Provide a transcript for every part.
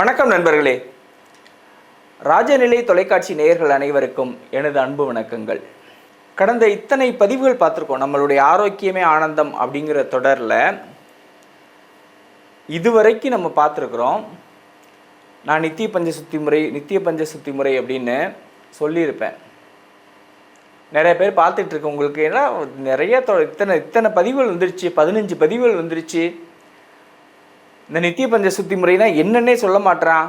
வணக்கம் நண்பர்களே. ராஜநிலை தொலைக்காட்சி நேயர்கள் அனைவருக்கும் எனது அன்பு வணக்கங்கள். கடந்த இத்தனை பதிவுகள் பார்த்துருக்கோம். நம்மளுடைய ஆரோக்கியமே ஆனந்தம் அப்படிங்கிற தொடரில் இதுவரைக்கும் நம்ம பார்த்துருக்குறோம். நான் நித்திய பஞ்ச சுத்தி முறை நித்திய பஞ்ச சுத்தி முறை அப்படின்னு சொல்லியிருப்பேன். நிறைய பேர் பார்த்துட்டு உங்களுக்கு ஏன்னா நிறைய தொ- இத்தனை இத்தனை பதிவுகள் வந்துருச்சு. பதினஞ்சு பதிவுகள் வந்துருச்சு. இந்த நித்திய பஞ்ச சுத்தி முறைனா என்னன்னே சொல்ல மாட்றான்?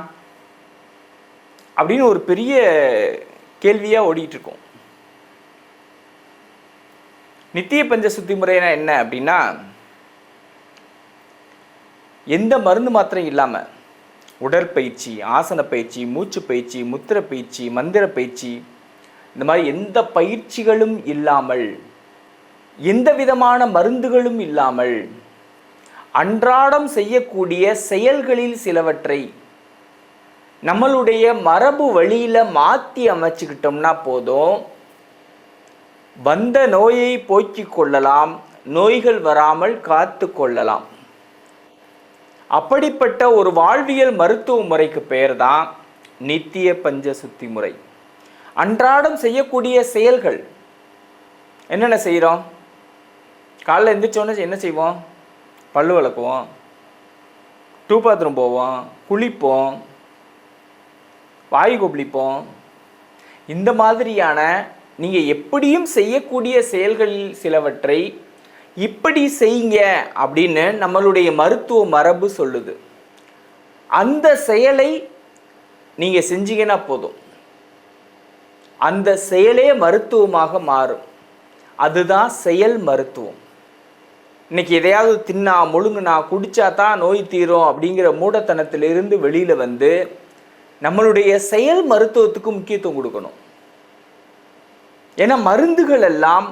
அப்படின்னு ஒரு பெரிய கேள்வியாக ஓடிட்டு இருக்கும் நித்திய பஞ்ச சுத்தி முறைனா என்ன அப்படின்னா எந்த மருந்து மாத்திரம் இல்லாமல் உடற்பயிற்சி ஆசன பயிற்சி மூச்சு பயிற்சி முத்திர பயிற்சி மந்திர பயிற்சி இந்த மாதிரி எந்த பயிற்சிகளும் இல்லாமல் எந்த விதமான மருந்துகளும் இல்லாமல் அன்றாடம் செய்யக்கூடிய செயல்களில் சிலவற்றை நம்மளுடைய மரபு வழியில் மாற்றி அமைச்சுக்கிட்டோம்னா போதும். வந்த நோயை போக்கிக் கொள்ளலாம் நோய்கள் வராமல் காத்து கொள்ளலாம். அப்படிப்பட்ட ஒரு வாழ்வியல் மருத்துவ முறைக்கு பெயர் தான் நித்திய பஞ்ச சுத்தி முறை. அன்றாடம் செய்யக்கூடிய செயல்கள். என்னென்ன செய்கிறோம் காலைல எந்திரிச்சோன்னு என்ன செய்வோம்? பல்லு விளக்குவோம் டூ பாத்ரூம் போவோம் குளிப்போம் வாய் கொப்பளிப்போம். இந்த மாதிரியான நீங்கள் எப்படியும் செய்யக்கூடிய செயல்களில் சிலவற்றை இப்படி செய்யுங்க அப்படின்னு நம்மளுடைய மருத்துவ மரபு சொல்லுது. அந்த செயலை நீங்கள் செஞ்சீங்கன்னா போதும். அந்த செயலே மருத்துவமாக மாறும். அதுதான் செயல் மருத்துவம். இன்னைக்கு எதையாவது தின்னா முழுங்குனா குடிச்சா தான் நோய் தீரும் அப்படிங்கிற மூடத்தனத்திலிருந்து வெளியில வந்து நம்மளுடைய செயல் மருத்துவத்துக்கு முக்கியத்துவம் கொடுக்கணும். ஏன்னா மருந்துகள் எல்லாம்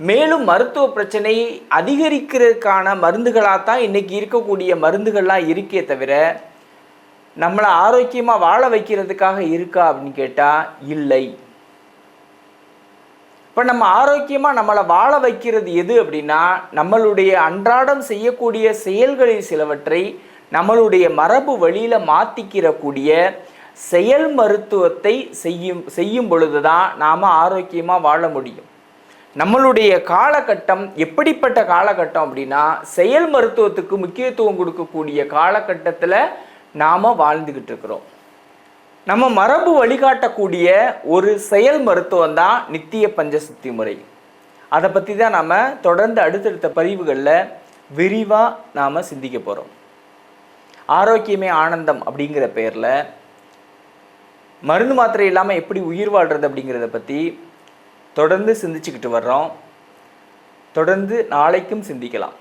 மேலும் மருத்துவ பிரச்சனையை அதிகரிக்கிறதுக்கான மருந்துகளாக தான் இன்னைக்கு இருக்கக்கூடிய மருந்துகள்லாம் இருக்கே தவிர நம்மளை ஆரோக்கியமாக வாழ வைக்கிறதுக்காக இருக்கா அப்படின்னு கேட்டால் இல்லை. இப்போ நம்ம ஆரோக்கியமாக நம்மளை வாழ வைக்கிறது எது அப்படின்னா நம்மளுடைய அன்றாடம் செய்யக்கூடிய செயல்களில் சிலவற்றை நம்மளுடைய மரபு வழியில் மாற்றிக்கிறக்கூடிய செயல் மருத்துவத்தை செய்யும் செய்யும் பொழுது தான் நாம் ஆரோக்கியமாக வாழ முடியும். நம்மளுடைய காலகட்டம் எப்படிப்பட்ட காலகட்டம் அப்படின்னா செயல் மருத்துவத்துக்கு முக்கியத்துவம் கொடுக்கக்கூடிய காலகட்டத்தில் நாம் வாழ்ந்துக்கிட்டு இருக்கிறோம். நம்ம மரபு வழிகாட்டக்கூடிய ஒரு செயல் மருத்துவம் தான் நித்திய பஞ்சசுத்தி முறை. அதை பற்றி தான் நாம் தொடர்ந்து அடுத்தடுத்த பதிவுகளில் விரிவாக நாம் சிந்திக்க போகிறோம் ஆரோக்கியமே ஆனந்தம் அப்படிங்கிற பெயரில் மருந்து மாத்திரை இல்லாமல் எப்படி உயிர் வாழ்கிறது அப்படிங்கிறத பற்றி தொடர்ந்து சிந்திச்சுக்கிட்டு வர்றோம். தொடர்ந்து நாளைக்கும் சிந்திக்கலாம்.